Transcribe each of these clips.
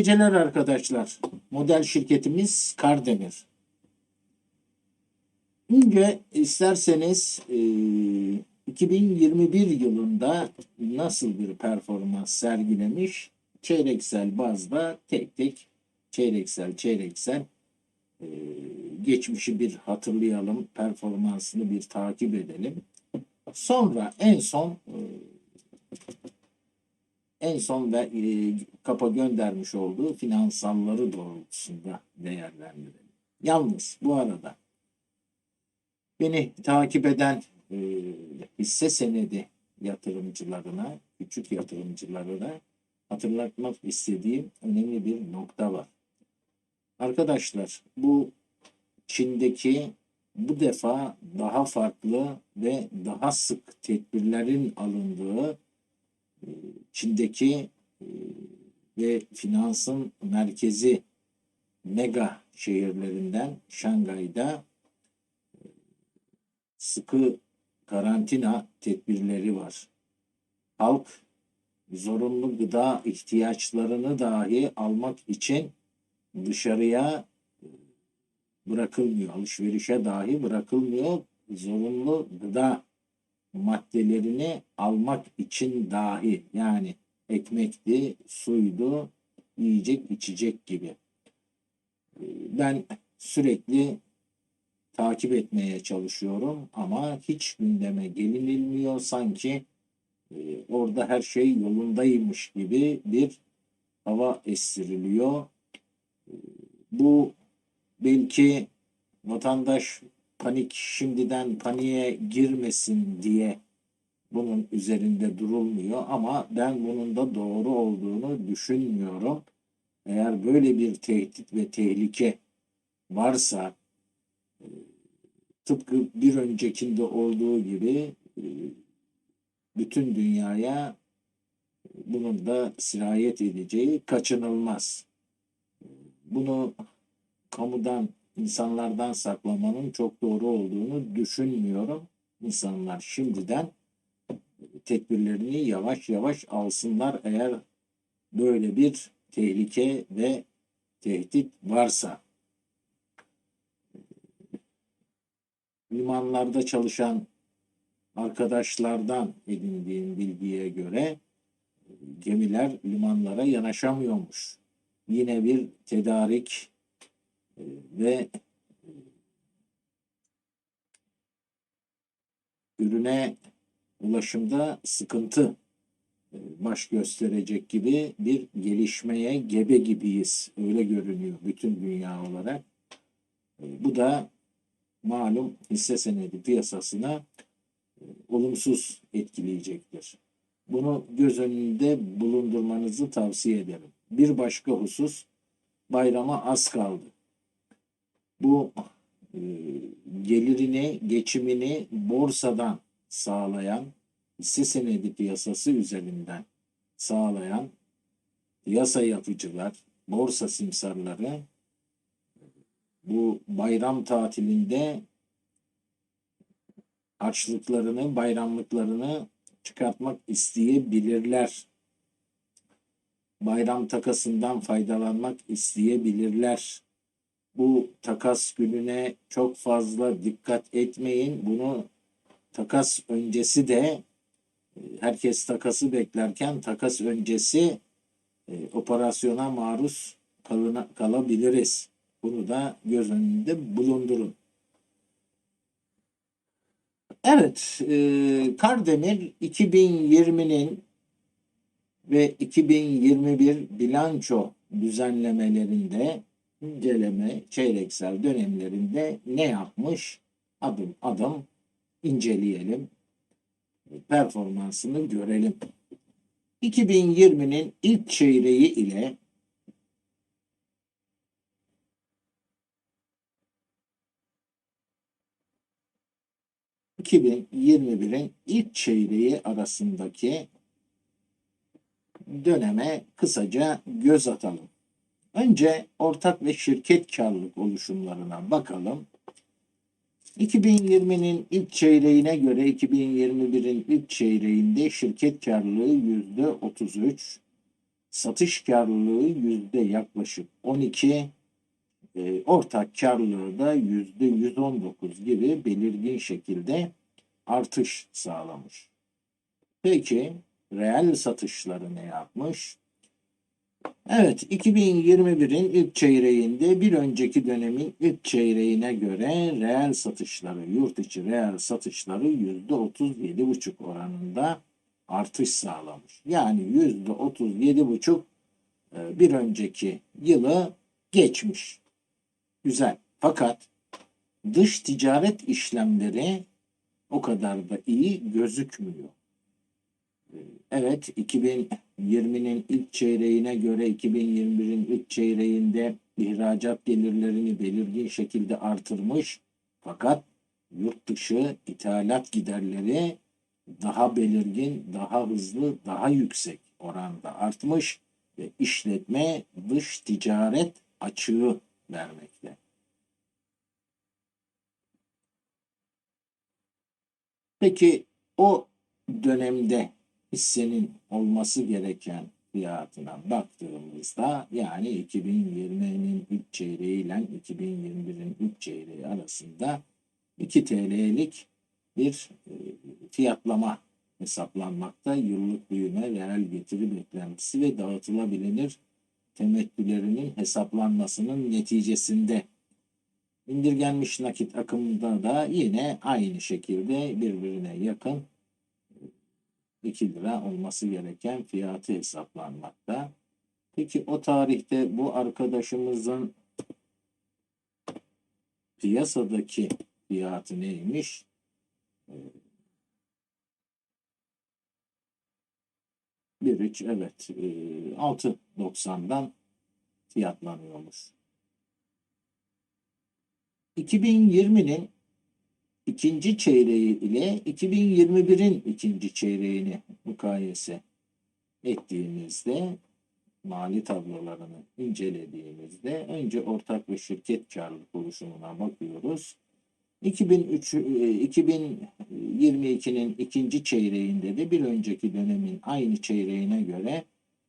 Geceler arkadaşlar. Model şirketimiz Kardemir. Önce isterseniz e, 2021 yılında nasıl bir performans sergilemiş çeyreksel bazda tek tek çeyreksel çeyreksel e, geçmişi bir hatırlayalım, performansını bir takip edelim. Sonra en son e, en son ve e, kapa göndermiş olduğu finansalları doğrultusunda değerlendirelim. Yalnız bu arada beni takip eden e, hisse senedi yatırımcılarına, küçük yatırımcılarına hatırlatmak istediğim önemli bir nokta var. Arkadaşlar bu Çin'deki bu defa daha farklı ve daha sık tedbirlerin alındığı Çin'deki e, ve finansın merkezi mega şehirlerinden Şangay'da e, sıkı karantina tedbirleri var. Halk zorunlu gıda ihtiyaçlarını dahi almak için dışarıya e, bırakılmıyor. Alışverişe dahi bırakılmıyor. Zorunlu gıda maddelerini almak için dahi yani ekmekti, suydu, yiyecek, içecek gibi. Ee, Ben sürekli takip etmeye çalışıyorum ama hiç gündeme gelinilmiyor. Sanki e, orada her şey yolundaymış gibi bir hava estiriliyor. Ee, Bu belki vatandaş panik şimdiden paniğe girmesin diye bunun üzerinde durulmuyor ama ben bunun da doğru olduğunu düşünmüyorum. Eğer böyle bir tehdit ve tehlike varsa e, tıpkı bir öncekinde olduğu gibi e, bütün dünyaya bunun da sirayet edeceği kaçınılmaz. Bunu kamudan insanlardan saklamanın çok doğru olduğunu düşünmüyorum. İnsanlar şimdiden tedbirlerini yavaş yavaş alsınlar eğer böyle bir tehlike ve tehdit varsa. Limanlarda çalışan arkadaşlardan edindiğim bilgiye göre gemiler limanlara yanaşamıyormuş. Yine bir tedarik ve e, ürüne ulaşımda sıkıntı e, baş gösterecek gibi bir gelişmeye gebe gibiyiz. Öyle görünüyor bütün dünya olarak. Bu da malum hisse senedi piyasasına olumsuz etkileyecektir. Bunu göz önünde bulundurmanızı tavsiye ederim. Bir başka husus bayrama az kaldı bu e, gelirini, geçimini borsadan sağlayan, hisse senedi piyasası üzerinden sağlayan piyasa yapıcılar, borsa simsarları bu bayram tatilinde harçlıklarını, bayramlıklarını çıkartmak isteyebilirler. Bayram takasından faydalanmak isteyebilirler bu takas gününe çok fazla dikkat etmeyin. Bunu takas öncesi de e, herkes takası beklerken takas öncesi e, operasyona maruz kalına, kalabiliriz. Bunu da göz önünde bulundurun. Evet, e, Kardemir 2020'nin ve 2021 bilanço düzenlemelerinde inceleme çeyreksel dönemlerinde ne yapmış? Adım adım inceleyelim. Performansını görelim. 2020'nin ilk çeyreği ile ...2021'in ilk çeyreği arasındaki döneme kısaca göz atalım. Önce ortak ve şirket karlılık oluşumlarına bakalım. 2020'nin ilk çeyreğine göre 2021'in ilk çeyreğinde şirket karlılığı yüzde 33, Satış karlılığı yüzde yaklaşık 12, e, ortak karlılığı da yüzde 119 gibi belirgin şekilde artış sağlamış. Peki reel satışları ne yapmış? Evet, 2021'in ilk çeyreğinde bir önceki dönemin ilk çeyreğine göre reel satışları, yurt içi reel satışları %37,5 oranında artış sağlamış. Yani %37,5 e, bir önceki yılı geçmiş. Güzel. Fakat dış ticaret işlemleri o kadar da iyi gözükmüyor. Evet 2020'nin ilk çeyreğine göre 2021'in ilk çeyreğinde ihracat gelirlerini belirgin şekilde artırmış. Fakat yurt dışı ithalat giderleri daha belirgin, daha hızlı, daha yüksek oranda artmış ve işletme dış ticaret açığı vermekte. Peki o dönemde hissenin olması gereken fiyatına baktığımızda yani 2020'nin ilk çeyreği ile 2021'in ilk çeyreği arasında 2 TL'lik bir e, fiyatlama hesaplanmakta. Yıllık büyüme, reel getiri beklentisi ve dağıtılabilir temettülerinin hesaplanmasının neticesinde indirgenmiş nakit akımında da yine aynı şekilde birbirine yakın 2 lira olması gereken fiyatı hesaplanmakta. Peki o tarihte bu arkadaşımızın piyasadaki fiyatı neymiş? Ee, Bir üç evet e, 6.90'dan fiyatlanıyormuş. 2020'nin ikinci çeyreği ile 2021'in ikinci çeyreğini mukayese ettiğimizde mali tablolarını incelediğimizde önce ortak ve şirket karlılık oluşumuna bakıyoruz. 2003, 2022'nin ikinci çeyreğinde de bir önceki dönemin aynı çeyreğine göre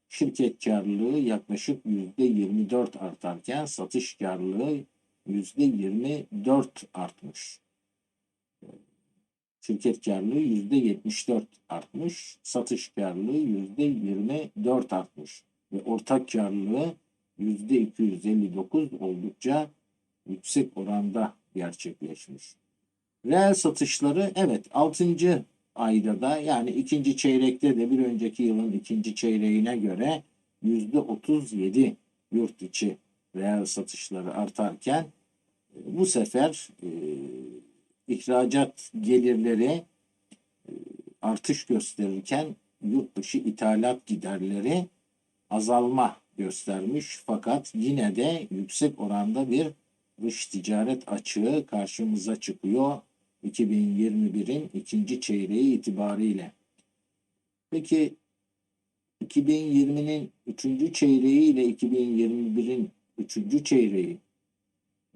şirket karlılığı yaklaşık %24 artarken satış karlılığı %24 artmış. Şirket karlılığı %74 artmış, satış karlılığı %24 artmış ve ortak karlılığı %259 oldukça yüksek oranda gerçekleşmiş. Reel satışları evet 6. ayda da yani ikinci çeyrekte de bir önceki yılın ikinci çeyreğine göre %37 yurt içi reel satışları artarken bu sefer e, ihracat gelirleri e, artış gösterirken yurt dışı ithalat giderleri azalma göstermiş fakat yine de yüksek oranda bir dış ticaret açığı karşımıza çıkıyor 2021'in ikinci çeyreği itibariyle. Peki 2020'nin üçüncü çeyreği ile 2021'in üçüncü çeyreği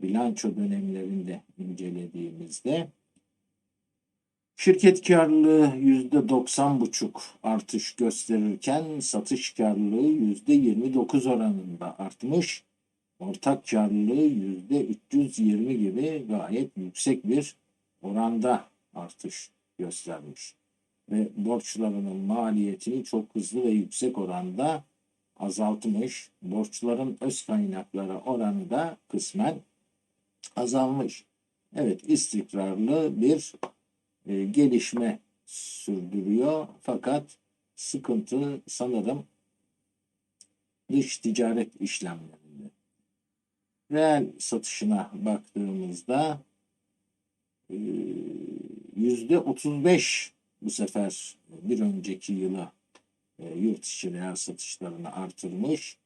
bilanço dönemlerinde incelediğimizde şirket karlılığı yüzde doksan buçuk artış gösterirken satış karlılığı yüzde yirmi dokuz oranında artmış. Ortak karlılığı yüzde 320 gibi gayet yüksek bir oranda artış göstermiş. Ve borçlarının maliyetini çok hızlı ve yüksek oranda azaltmış. Borçların öz kaynakları oranı da kısmen azalmış. Evet istikrarlı bir e, gelişme sürdürüyor. Fakat sıkıntı sanırım dış ticaret işlemlerinde. Reel satışına baktığımızda e, yüzde 35 bu sefer bir önceki yıla e, yurt içi reel satışlarını artırmış.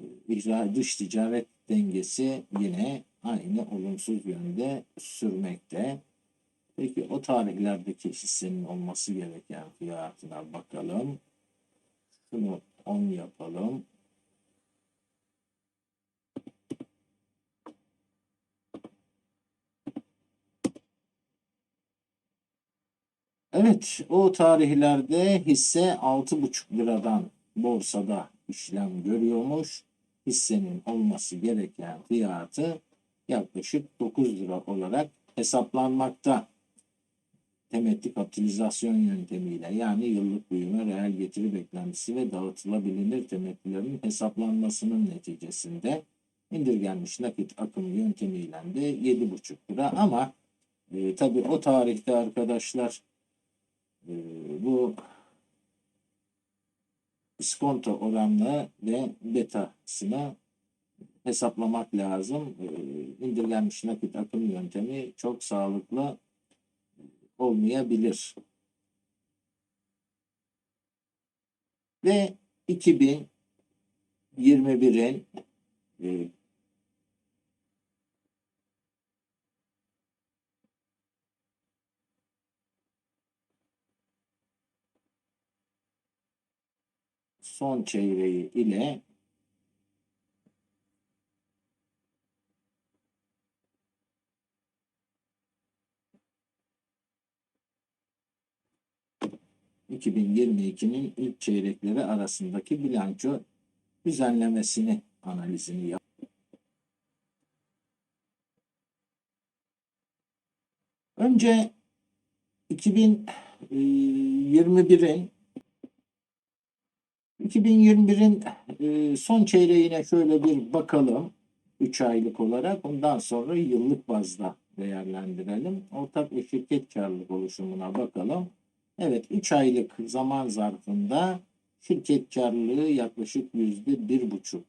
E, dış ticaret dengesi yine aynı olumsuz yönde sürmekte. Peki o tarihlerdeki hissenin olması gereken fiyatına bakalım. Şunu 10 yapalım. Evet, o tarihlerde hisse 6,5 liradan borsada işlem görüyormuş. Hissenin olması gereken fiyatı yaklaşık 9 lira olarak hesaplanmakta. Temettü kapitalizasyon yöntemiyle yani yıllık büyüme, reel getiri beklentisi ve dağıtılabilir temettülerin hesaplanmasının neticesinde indirgenmiş nakit akımı yöntemiyle de 7,5 lira ama e, tabii o tarihte arkadaşlar e, bu iskonto oranlı ve betasını hesaplamak lazım. E, indirgenmiş nakit akım yöntemi çok sağlıklı olmayabilir. Ve 2021'in son çeyreği ile ...2022'nin ilk çeyrekleri arasındaki bilanço düzenlemesini analizini yap. Önce 2021'in 2021'in e, son çeyreğine şöyle bir bakalım. 3 aylık olarak. Ondan sonra yıllık bazda değerlendirelim. Ortak ve şirket karlılık oluşumuna bakalım. Evet 3 aylık zaman zarfında şirket karlılığı yaklaşık yüzde bir buçuk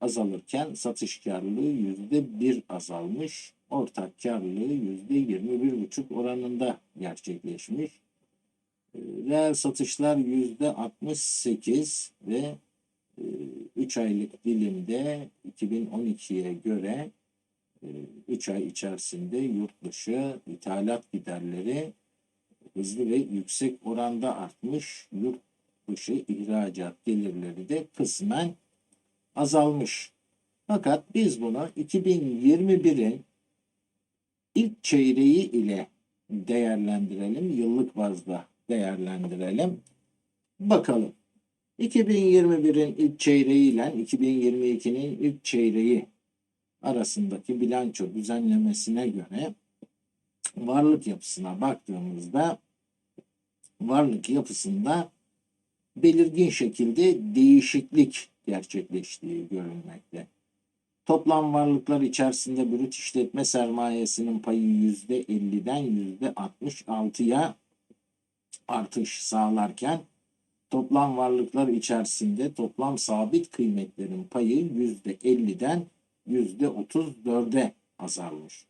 azalırken satış karlılığı yüzde bir azalmış. Ortak karlılığı yüzde yirmi bir buçuk oranında gerçekleşmiş. Reel satışlar yüzde 68 ve 3 aylık dilimde 2012'ye göre 3 ay içerisinde yurt dışı ithalat giderleri hızlı ve yüksek oranda artmış. Yurt dışı ihracat gelirleri de kısmen azalmış. Fakat biz bunu 2021'in ilk çeyreği ile değerlendirelim yıllık bazda değerlendirelim. Bakalım. 2021'in ilk çeyreği ile 2022'nin ilk çeyreği arasındaki bilanço düzenlemesine göre varlık yapısına baktığımızda varlık yapısında belirgin şekilde değişiklik gerçekleştiği görülmekte. Toplam varlıklar içerisinde brüt işletme sermayesinin payı %50'den %66'ya artış sağlarken toplam varlıklar içerisinde toplam sabit kıymetlerin payı %50'den %34'e azalmış.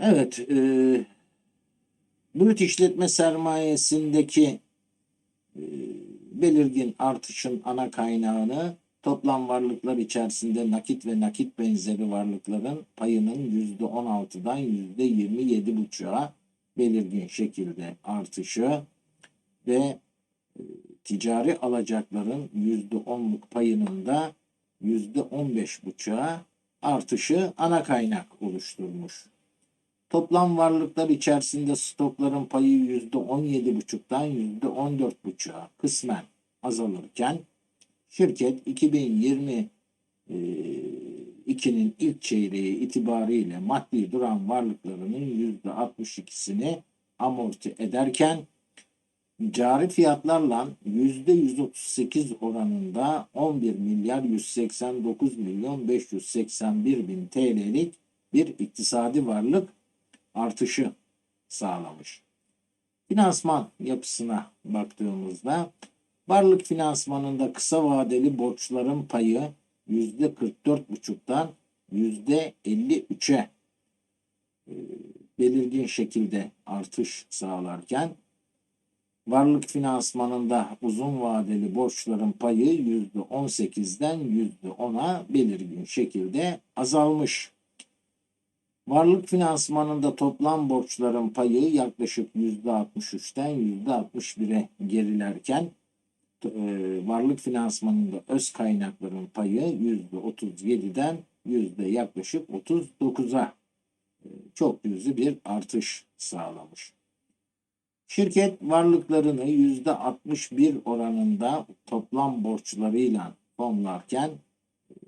Evet, e, brüt işletme sermayesindeki e, belirgin artışın ana kaynağını Toplam varlıklar içerisinde nakit ve nakit benzeri varlıkların payının %16'dan %27,5'a belirgin şekilde artışı ve e, ticari alacakların %10'luk payının da %15,5'a artışı ana kaynak oluşturmuş. Toplam varlıklar içerisinde stokların payı %17,5'dan %14,5'a kısmen azalırken Şirket 2022'nin ilk çeyreği itibariyle maddi duran varlıklarının %62'sini amorti ederken cari fiyatlarla %138 oranında 11 milyar 189 milyon 581 bin TL'lik bir iktisadi varlık artışı sağlamış. Finansman yapısına baktığımızda Varlık finansmanında kısa vadeli borçların payı %44,5'tan %53'e e, belirgin şekilde artış sağlarken varlık finansmanında uzun vadeli borçların payı %18'den %10'a belirgin şekilde azalmış. Varlık finansmanında toplam borçların payı yaklaşık %63'ten %61'e gerilerken varlık finansmanında öz kaynakların payı yüzde 37'den yüzde yaklaşık 39'a e, çok cüzi bir artış sağlamış. Şirket varlıklarını %61 oranında toplam borçlarıyla fonlarken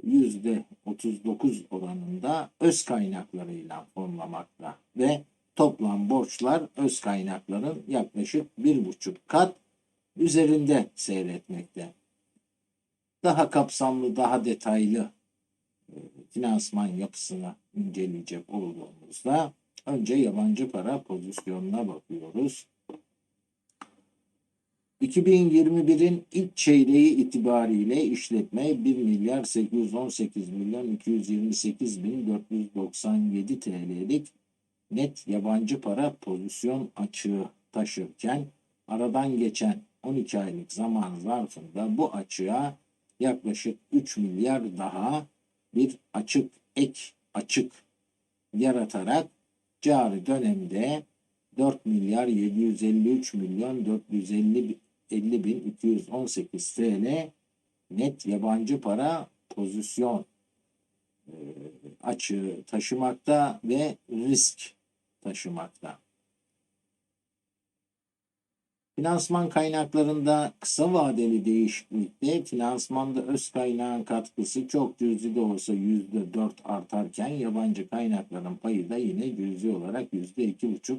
%39 oranında öz kaynaklarıyla fonlamakta ve toplam borçlar öz kaynakların yaklaşık bir buçuk kat üzerinde seyretmekte. Daha kapsamlı, daha detaylı e, finansman yapısını inceleyecek olduğumuzda önce yabancı para pozisyonuna bakıyoruz. 2021'in ilk çeyreği itibariyle işletme 1 milyar 818 milyon 228 bin 497 TL'lik net yabancı para pozisyon açığı taşırken aradan geçen 12 aylık zaman zarfında bu açığa yaklaşık 3 milyar daha bir açık ek açık yaratarak cari dönemde 4 milyar 753 milyon 450 50 bin 218 TL net yabancı para pozisyon açığı taşımakta ve risk taşımakta. Finansman kaynaklarında kısa vadeli değişiklikte finansmanda öz kaynağın katkısı çok cüzi de olsa %4 artarken yabancı kaynakların payı da yine cüzi olarak %2,5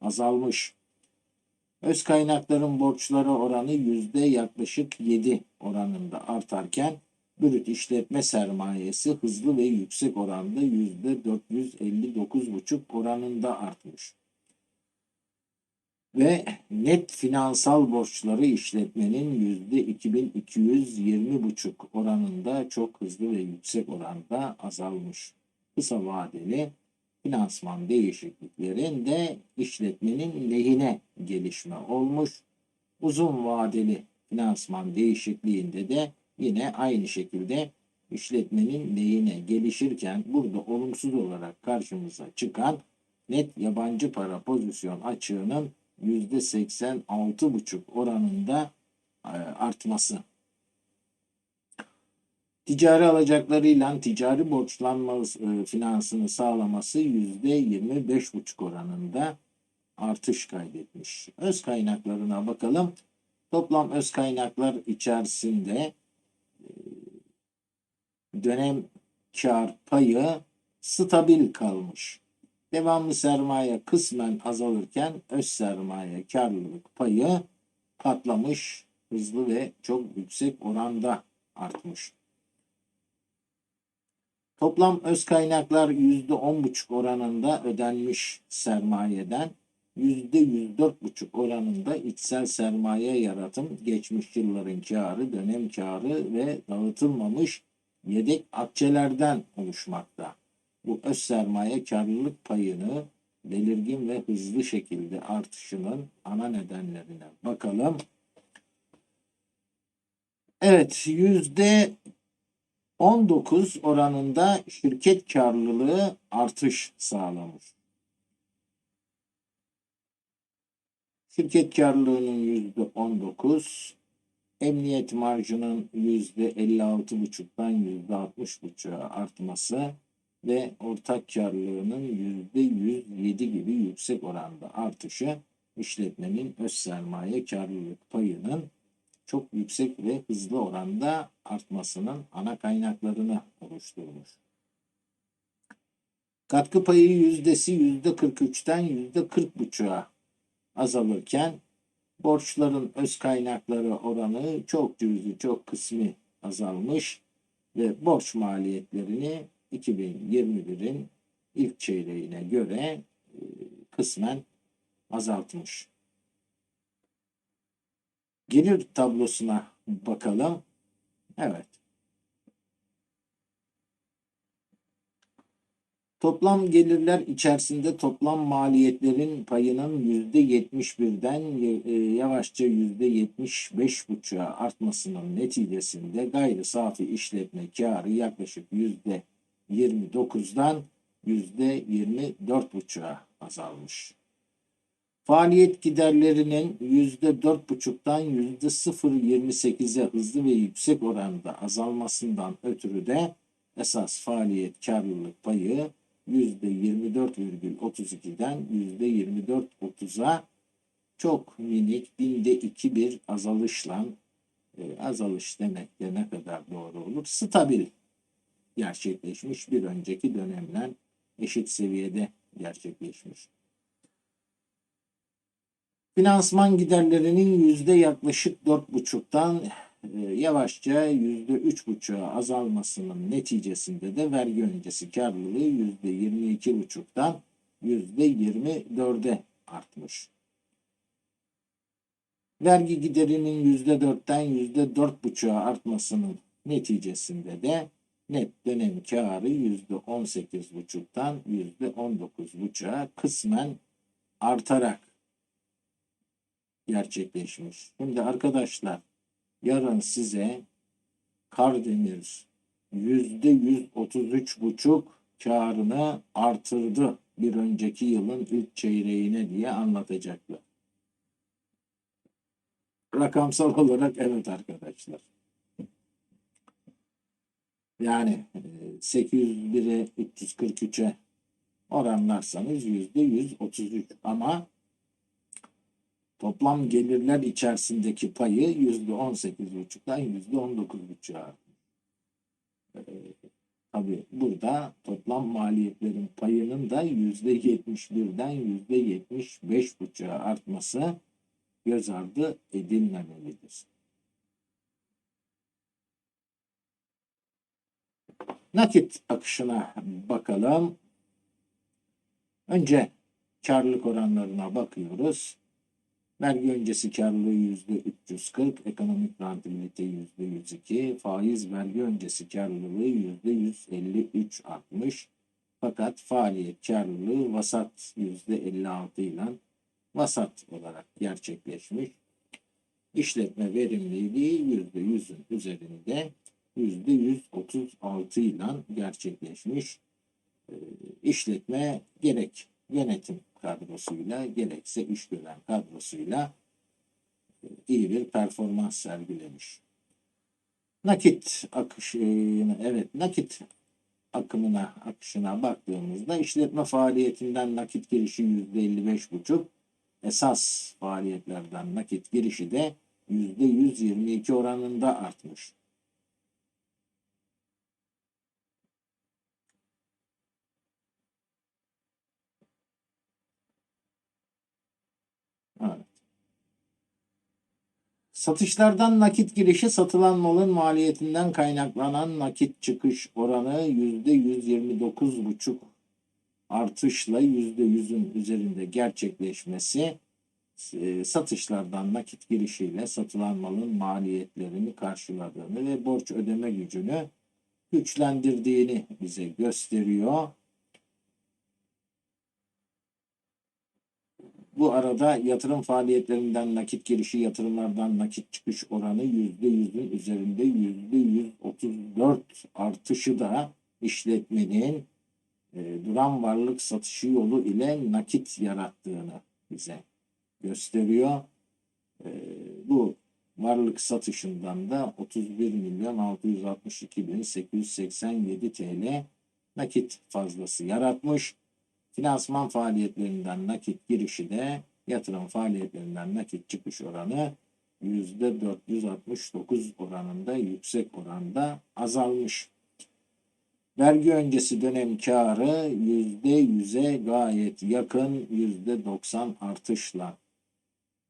azalmış. Öz kaynakların borçları oranı yüzde yaklaşık 7 oranında artarken brüt işletme sermayesi hızlı ve yüksek oranda yüzde 459,5 oranında artmış. Ve net finansal borçları işletmenin yüzde 2220,5 oranında çok hızlı ve yüksek oranda azalmış. Kısa vadeli finansman değişikliklerinde işletmenin lehine gelişme olmuş. Uzun vadeli finansman değişikliğinde de yine aynı şekilde işletmenin lehine gelişirken burada olumsuz olarak karşımıza çıkan net yabancı para pozisyon açığının %86,5 oranında e, artması. Ticari alacaklarıyla ticari borçlanma e, finansını sağlaması %25,5 oranında artış kaydetmiş. Öz kaynaklarına bakalım. Toplam öz kaynaklar içerisinde e, dönem kar payı stabil kalmış. Devamlı sermaye kısmen azalırken öz sermaye karlılık payı patlamış, hızlı ve çok yüksek oranda artmış. Toplam öz kaynaklar %10,5 oranında ödenmiş sermayeden %104,5 oranında içsel sermaye yaratım, geçmiş yılların karı, dönem karı ve dağıtılmamış yedek akçelerden oluşmakta. Bu öz sermaye karlılık payını belirgin ve hızlı şekilde artışının ana nedenlerine bakalım. Evet, yüzde 19 oranında şirket karlılığı artış sağlamış. Şirket karlılığının yüzde 19, emniyet marjının yüzde 56,5'dan yüzde 60,5'a artması ve ortak karlılığının yüzde 107 gibi yüksek oranda artışı işletmenin öz sermaye karlılık payının çok yüksek ve hızlı oranda artmasının ana kaynaklarını oluşturmuş. Katkı payı yüzdesi yüzde 43'ten yüzde 40,5'a azalırken borçların öz kaynakları oranı çok cüzi, çok kısmi azalmış ve borç maliyetlerini 2021'in ilk çeyreğine göre e, kısmen azaltmış. Gelir tablosuna bakalım. Evet. Toplam gelirler içerisinde toplam maliyetlerin payının %71'den e, yavaşça %75,5'a artmasının neticesinde gayri safi işletme karı yaklaşık %29'dan %24,5'a azalmış. Faaliyet giderlerinin %4,5'tan %0,28'e hızlı ve yüksek oranda azalmasından ötürü de esas faaliyet karlılık payı %24,32'den %24,30'a çok minik binde iki bir azalışla e, azalış demek de ne kadar doğru olur? Stabil gerçekleşmiş bir önceki dönemle eşit seviyede gerçekleşmiş. Finansman giderlerinin yüzde yaklaşık dört buçuktan e, yavaşça yüzde üç buçuğa azalmasının neticesinde de vergi öncesi karlılığı yüzde yirmi iki buçuktan yüzde yirmi dörde artmış. Vergi giderinin yüzde dörtten yüzde dört buçuğa artmasının neticesinde de net dönem karı yüzde on sekiz buçuktan yüzde on dokuz buçuğa kısmen artarak gerçekleşmiş. Şimdi arkadaşlar yarın size Kardemir yüzde yüz otuz üç buçuk karını artırdı bir önceki yılın ilk çeyreğine diye anlatacaklar. Rakamsal olarak evet arkadaşlar. Yani 801'e 343'e oranlarsanız yüzde 133 ama toplam gelirler içerisindeki payı yüzde 18,5'dan yüzde 19,5'a ee, tabi burada toplam maliyetlerin payının da yüzde 71'den yüzde 75,5'a artması göz ardı edilmemelidir. Nakit akışına bakalım. Önce karlılık oranlarına bakıyoruz. Vergi öncesi karlılığı yüzde 340, ekonomik rentabilite yüzde 102, faiz vergi öncesi karlılığı yüzde 153 artmış. Fakat faaliyet karlılığı vasat yüzde 56 ile vasat olarak gerçekleşmiş. İşletme verimliliği yüzde yüzün üzerinde yüzde 136 ile gerçekleşmiş. Ee, işletme gerek yönetim kadrosuyla gerekse iş gören kadrosuyla e, iyi bir performans sergilemiş. Nakit akışına, evet nakit akımına, akışına baktığımızda işletme faaliyetinden nakit girişi %55,5, esas faaliyetlerden nakit girişi de %122 oranında artmış. Satışlardan nakit girişi satılan malın maliyetinden kaynaklanan nakit çıkış oranı %129,5 artışla %100'ün üzerinde gerçekleşmesi e, satışlardan nakit girişiyle satılan malın maliyetlerini karşıladığını ve borç ödeme gücünü güçlendirdiğini bize gösteriyor. Bu arada yatırım faaliyetlerinden nakit girişi, yatırımlardan nakit çıkış oranı %100'ün üzerinde %134 artışı da işletmenin e, duran varlık satışı yolu ile nakit yarattığını bize gösteriyor. E, bu varlık satışından da 31 milyon 662 bin 887 TL nakit fazlası yaratmış. Finansman faaliyetlerinden nakit girişi de yatırım faaliyetlerinden nakit çıkış oranı %469 oranında yüksek oranda azalmış. Vergi öncesi dönem karı %100'e gayet yakın %90 artışla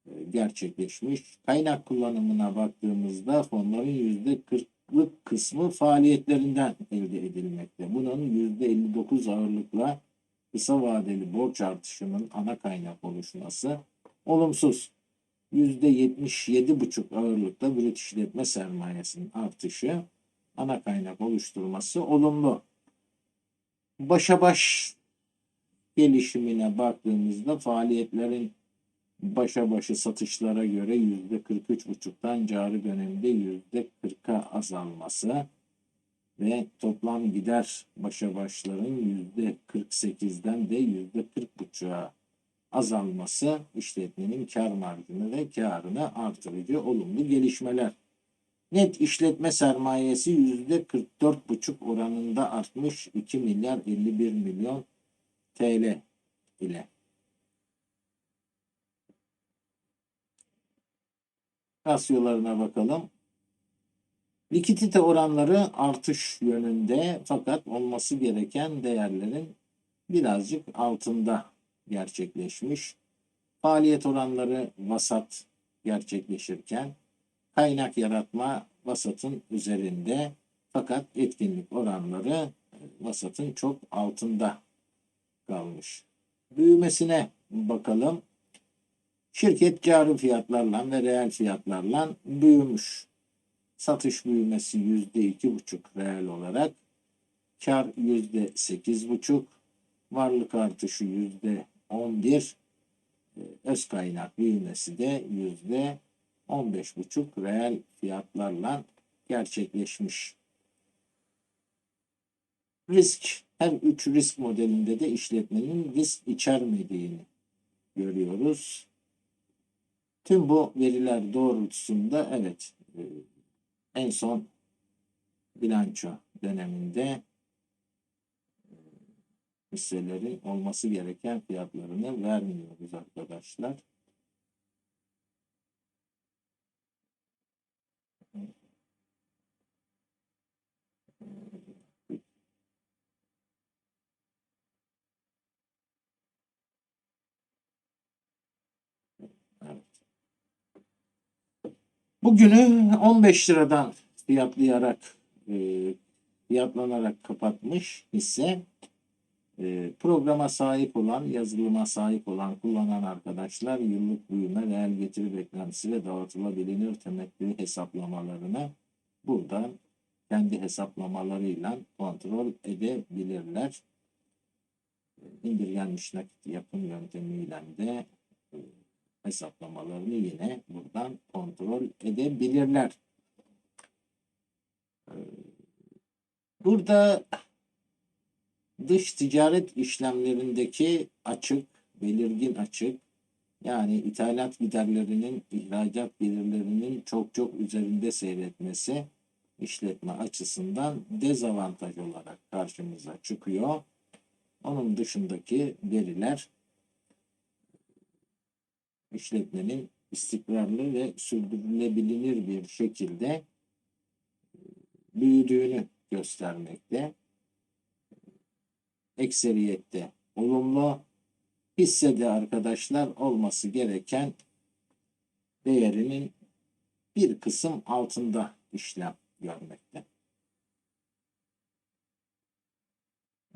e, gerçekleşmiş. Kaynak kullanımına baktığımızda fonların %40'lık kısmı faaliyetlerinden elde edilmekte. Bunun %59 ağırlıkla kısa vadeli borç artışının ana kaynak oluşması olumsuz. %77,5 ağırlıkta brüt işletme sermayesinin artışı ana kaynak oluşturması olumlu. Başa baş gelişimine baktığımızda faaliyetlerin başa başı satışlara göre %43,5'tan cari dönemde %40'a azalması ve toplam gider başa başların yüzde 48'den de yüzde 40 azalması işletmenin kar marjını ve karını artırıcı olumlu gelişmeler. Net işletme sermayesi yüzde 44,5 oranında artmış 2 milyar 51 milyon TL ile. Rasyolarına bakalım. Likidite oranları artış yönünde fakat olması gereken değerlerin birazcık altında gerçekleşmiş. Faaliyet oranları vasat gerçekleşirken kaynak yaratma vasatın üzerinde fakat etkinlik oranları vasatın çok altında kalmış. Büyümesine bakalım. Şirket cari fiyatlarla ve reel fiyatlarla büyümüş. Satış büyümesi yüzde iki buçuk reel olarak. Kar yüzde sekiz buçuk. Varlık artışı yüzde on bir. E, Öz kaynak büyümesi de yüzde 15,5 reel fiyatlarla gerçekleşmiş. Risk, her üç risk modelinde de işletmenin risk içermediğini görüyoruz. Tüm bu veriler doğrultusunda evet e, en son bilanço döneminde e, hisselerin olması gereken fiyatlarını vermiyoruz arkadaşlar. Evet. Bugünü 15 liradan fiyatlayarak e, fiyatlanarak kapatmış hisse e, programa sahip olan, yazılıma sahip olan kullanan arkadaşlar yıllık büyüme, reel getiri beklentisi ve dağıtılabilir temettü hesaplamalarını buradan kendi hesaplamalarıyla kontrol edebilirler. E, İndirgenmiş nakit yapım yöntemiyle de hesaplamalarını yine buradan kontrol edebilirler. Ee, Burada dış ticaret işlemlerindeki açık, belirgin açık, yani ithalat giderlerinin, ihracat gelirlerinin çok çok üzerinde seyretmesi işletme açısından dezavantaj olarak karşımıza çıkıyor. Onun dışındaki veriler işletmenin istikrarlı ve sürdürülebilir bir şekilde e, büyüdüğünü göstermekte. Ekseriyette olumlu hissede arkadaşlar olması gereken değerinin bir kısım altında işlem görmekte.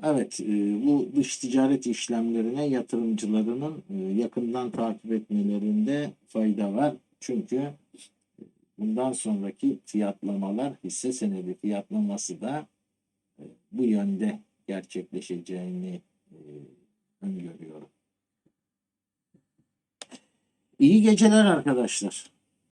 Evet, e, bu dış ticaret işlemlerine yatırımcılarının e, yakından takip etmelerinde fayda var. Çünkü bundan sonraki fiyatlamalar, hisse senedi fiyatlaması da e, bu yönde gerçekleşeceğini öngörüyorum. İyi geceler arkadaşlar.